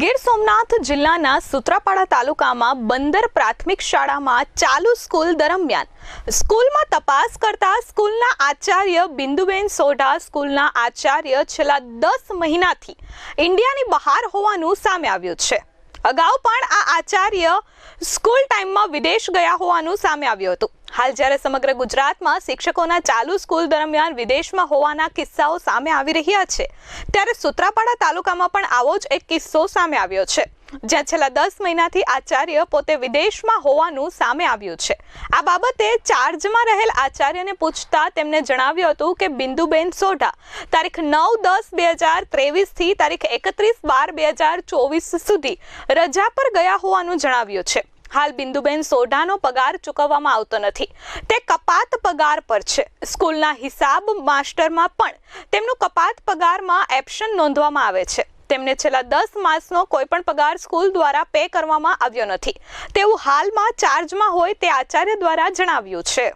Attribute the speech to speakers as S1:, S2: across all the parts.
S1: ગીર સોમનાથ જિલ્લાના સુત્રાપાડા તાલુકામાં બંદર પ્રાથમિક શાળામાં ચાલુ સ્કૂલ દરમિયાન સ્કૂલમાં તપાસ કરતા સ્કૂલના આચાર્ય બિંદુબેન સોઢા સ્કૂલના આચાર્ય છેલ્લા દસ મહિનાથી ઇન્ડિયાની બહાર હોવાનું સામે આવ્યું છે. અગાઉ પણ આ આચાર્ય સ્કૂલ ટાઈમમાં વિદેશ ગયા હોવાનું સામે આવ્યું હતું. હાલ જ્યારે સમગ્ર ગુજરાતમાં શિક્ષકોના ચાલુ સ્કૂલ દરમિયાન વિદેશમાં હોવાના કિસ્સાઓ સામે આવી રહ્યા છે, ત્યારે સુત્રાપાડા તાલુકામાં પણ આવો જ એક કિસ્સો સામે આવ્યો છે, જ્યાં છેલ્લા દસ મહિનાથી આચાર્ય પોતે વિદેશમાં હોવાનું સામે આવ્યું છે. આ બાબતે ચાર્જમાં રહેલ આચાર્યને પૂછતા તેમણે જણાવ્યું હતું કે, બિંદુબેન સોઢા, તારીખ નવ દસ બે હજાર ત્રેવીસથી તારીખ એકત્રીસ બાર બે હજાર ચોવીસ સુધી રજા પર ગયા હોવાનું જણાવ્યું છે. હાલ બિંદુબેન સોઢાનો પગાર ચૂકવવામાં આવતો નથી. તે કપાત પગાર પર છે. સ્કૂલના હિસાબ માસ્ટરમાં પણ તેમનું કપાત પગારમાં એપ્શન નોંધવામાં આવે છે. તેમને છેલ્લા દસ માસનો કોઈ પણ પગાર સ્કૂલ દ્વારા પે કરવામાં આવ્યો નથી. તેવું હાલમાં ચાર્જમાં હોય તે આચાર્ય દ્વારા જણાવ્યું છે.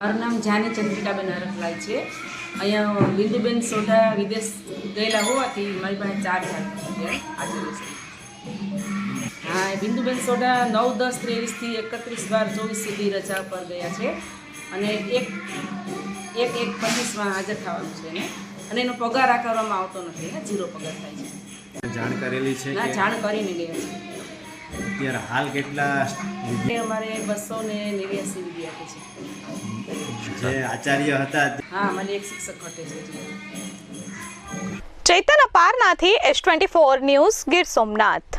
S2: મારું નામ જાની ચંદ્રિકાબેન હરખલાલ છે. અહીંયા બિંદુબેન સોઢા વિદેશ ગયેલા હોવાથી મારી પાસે ચાર્જ હજાર છે. બિંદુબેન સોઢા નવ દસ ત્રેવીસથી એકત્રીસ બાર ચોવીસ સુધી રજા પર ગયા છે. અને એક એક એક પચીસમાં હાજર થવાનું છે એને. અને એનો પગાર આકારવામાં આવતો નથી. ને ઝીરો પગાર થાય છે.
S3: જાણ કરેલી છે
S2: ના જાણ કરીને ગયા છે.
S3: અત્યારે હાલ કેટલા
S2: અમારે બસો ને નેવ્યાસી વિદ્યાર્થી છે.
S3: જે આચાર્ય હતા
S2: હા મને એક શિક્ષક ઘટે છે.
S1: Chaitan Aparnathi S twenty four news Gir Somnath.